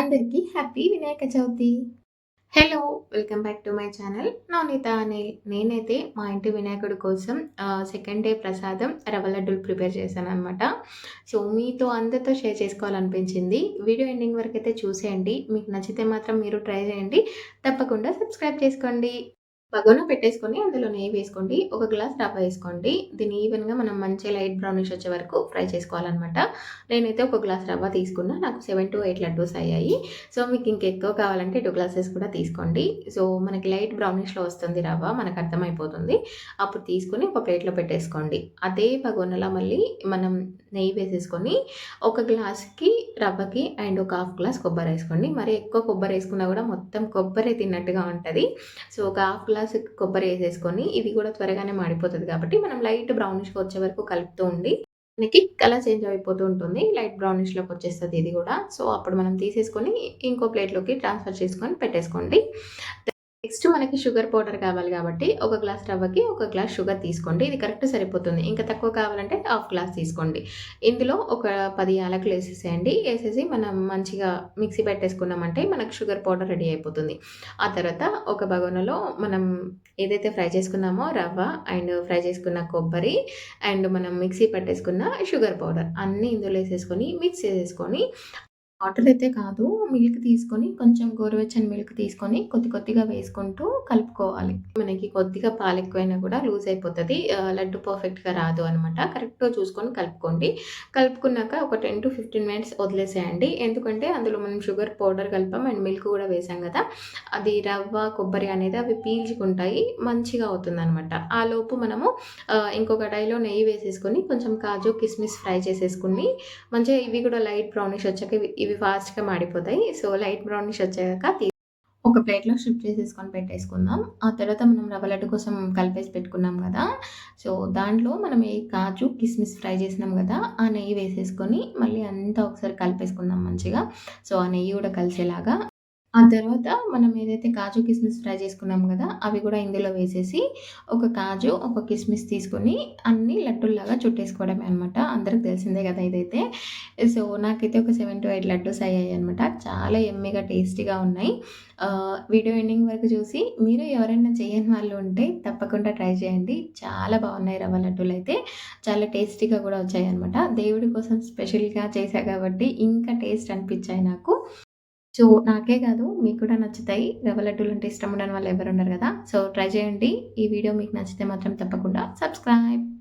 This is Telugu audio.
అందరికీ happy Vinayaka Chavithi. Hello welcome back to my channel Navaneetha అనే నేనైతే మా ఇంటి వినాయకుడి కోసం సెకండ్ డే ప్రసాదం రవ్వ లడ్డూలు ప్రిపేర్ చేశాను అనమాట సో మీతో అందరితో షేర్ చేసుకోవాలనిపించింది. వీడియో ఎండింగ్ వరకు అయితే చూసేయండి. మీకు నచ్చితే మాత్రం మీరు ట్రై చేయండి. తప్పకుండా సబ్స్క్రైబ్ చేసుకోండి. బగోన పెట్టేసుకొని అందులో నెయ్యి వేసుకోండి. ఒక గ్లాస్ రవ్వ వేసుకోండి. దీన్ని ఈవెన్గా మనం మంచి లైట్ బ్రౌనిష్ వచ్చే వరకు ఫ్రై చేసుకోవాలన్నమాట. నేనైతే ఒక గ్లాస్ రవ్వ తీసుకున్నా. నాకు సెవెన్ టు ఎయిట్ లడ్డూస్ అయ్యాయి. సో మీకు ఇంకెక్కువ కావాలంటే టూ గ్లాసెస్ కూడా తీసుకోండి. సో మనకి లైట్ బ్రౌనిష్లో వస్తుంది రవ్వ. మనకు అర్థమైపోతుంది. అప్పుడు తీసుకొని ఒక ప్లేట్లో పెట్టేసుకోండి. అదే బగోనలో మళ్ళీ మనం నెయ్యి వేసేసుకొని ఒక గ్లాస్కి రవ్వకి అండ్ ఒక హాఫ్ గ్లాస్ కొబ్బరి వేసుకోండి. మరి ఎక్కువ కొబ్బరి వేసుకున్నా కూడా మొత్తం కొబ్బరి తిన్నట్టుగా ఉంటుంది. సో ఒక హాఫ్ గ్లాస్ కొబ్బరి వేసేసుకొని ఇది కూడా త్వరగానే మాడిపోతుంది కాబట్టి మనం లైట్ బ్రౌనిష్గా వచ్చే వరకు కలుపుతూ ఉండి మనకి కలర్ చేంజ్ అయిపోతూ ఉంటుంది. లైట్ బ్రౌనిష్లోకి వచ్చేస్తుంది ఇది కూడా. సో అప్పుడు మనం తీసేసుకొని ఇంకో ప్లేట్లోకి ట్రాన్స్ఫర్ చేసుకొని పెట్టేసుకోండి. నెక్స్ట్ మనకి షుగర్ పౌడర్ కావాలి కాబట్టి ఒక గ్లాస్ రవ్వకి ఒక గ్లాస్ షుగర్ తీసుకోండి. ఇది కరెక్ట్ సరిపోతుంది. ఇంకా తక్కువ కావాలంటే హాఫ్ గ్లాస్ తీసుకోండి. ఇందులో ఒక పది యాలకులు వేసేసేయండి. వేసేసి మనం మంచిగా మిక్సీ పెట్టేసుకున్నామంటే మనకు షుగర్ పౌడర్ రెడీ అయిపోతుంది. ఆ తర్వాత ఒక బగోనలో మనం ఏదైతే ఫ్రై చేసుకున్నామో రవ్వ అండ్ ఫ్రై చేసుకున్న కొబ్బరి అండ్ మనం మిక్సీ పెట్టేసుకున్న షుగర్ పౌడర్ అన్నీ ఇందులో వేసేసుకొని మిక్స్ చేసేసుకొని వాటర్ అయితే కాదు మిల్క్ తీసుకొని కొంచెం గోరువెచ్చని మిల్క్ తీసుకొని కొద్ది కొద్దిగా వేసుకుంటూ కలుపుకోవాలి. మనకి కొద్దిగా పాలు ఎక్కువైనా కూడా లూజ్ అయిపోతుంది. లడ్డు పర్ఫెక్ట్గా రాదు అనమాట కరెక్ట్గా చూసుకొని కలుపుకోండి. కలుపుకున్నాక ఒక టెన్ టు ఫిఫ్టీన్ మినిట్స్ వదిలేసేయండి. ఎందుకంటే అందులో మనం షుగర్ పౌడర్ కలిపాం అండ్ మిల్క్ కూడా వేసాం కదా అది రవ్వ కొబ్బరి అనేది అవి పీల్చుకుంటాయి మంచిగా అవుతుంది అనమాట ఆ లోపు మనము ఇంకొక కడాయిలో నెయ్యి వేసేసుకొని కొంచెం కాజు కిస్మిస్ ఫ్రై చేసేసుకుని మంచిగా ఇవి కూడా లైట్ బ్రౌనిష్ వచ్చాక ఇవి ఇవి ఫాస్ట్గా మాడిపోతాయి. సో లైట్ బ్రౌనిష్ వచ్చాక ఒక ప్లేట్లో షిఫ్ట్ చేసేసుకొని పెట్టేసుకుందాం. ఆ తర్వాత మనం రవ్వ లడ్డు కోసం కలిపేసి పెట్టుకున్నాం కదా. సో దాంట్లో మనం ఏ కాజు కిస్మిస్ ఫ్రై చేసినాం కదా ఆ నెయ్యి వేసేసుకొని మళ్ళీ అంతా ఒకసారి కలిపేసుకుందాం మంచిగా. సో ఆ నెయ్యి కూడా కలిసేలాగా ఆ తర్వాత మనం ఏదైతే కాజు కిస్మిస్ ఫ్రై చేసుకున్నాం కదా అవి కూడా ఇందులో వేసేసి ఒక కాజు ఒక కిస్మిస్ తీసుకొని అన్ని లడ్డూల్లాగా చుట్టేసుకోవడమే అనమాట అందరికి తెలిసిందే కదా ఇదైతే. సో నాకైతే ఒక సెవెన్ టు ఎయిట్ లడ్డూస్ అయ్యాయి అనమాట చాలా ఎమ్మెగా టేస్టీగా ఉన్నాయి. వీడియో ఎండింగ్ వరకు చూసి మీరు ఎవరైనా చేయని వాళ్ళు ఉంటే తప్పకుండా ట్రై చేయండి. చాలా బాగున్నాయి రవ్వ లడ్డూలు అయితే. చాలా టేస్టీగా కూడా వచ్చాయి అనమాట దేవుడి కోసం స్పెషల్గా చేశా కాబట్టి ఇంకా టేస్ట్ అనిపించాయి నాకు. సో నాకే కాదు మీకు కూడా నచ్చుతాయి. రవ్వ లడ్డూలు అంటే ఇష్టం ఉండని వాళ్ళు ఎవరు ఉన్నారు కదా? సో ట్రై చేయండి. ఈ వీడియో మీకు నచ్చితే మాత్రం తప్పకుండా సబ్స్క్రైబ్.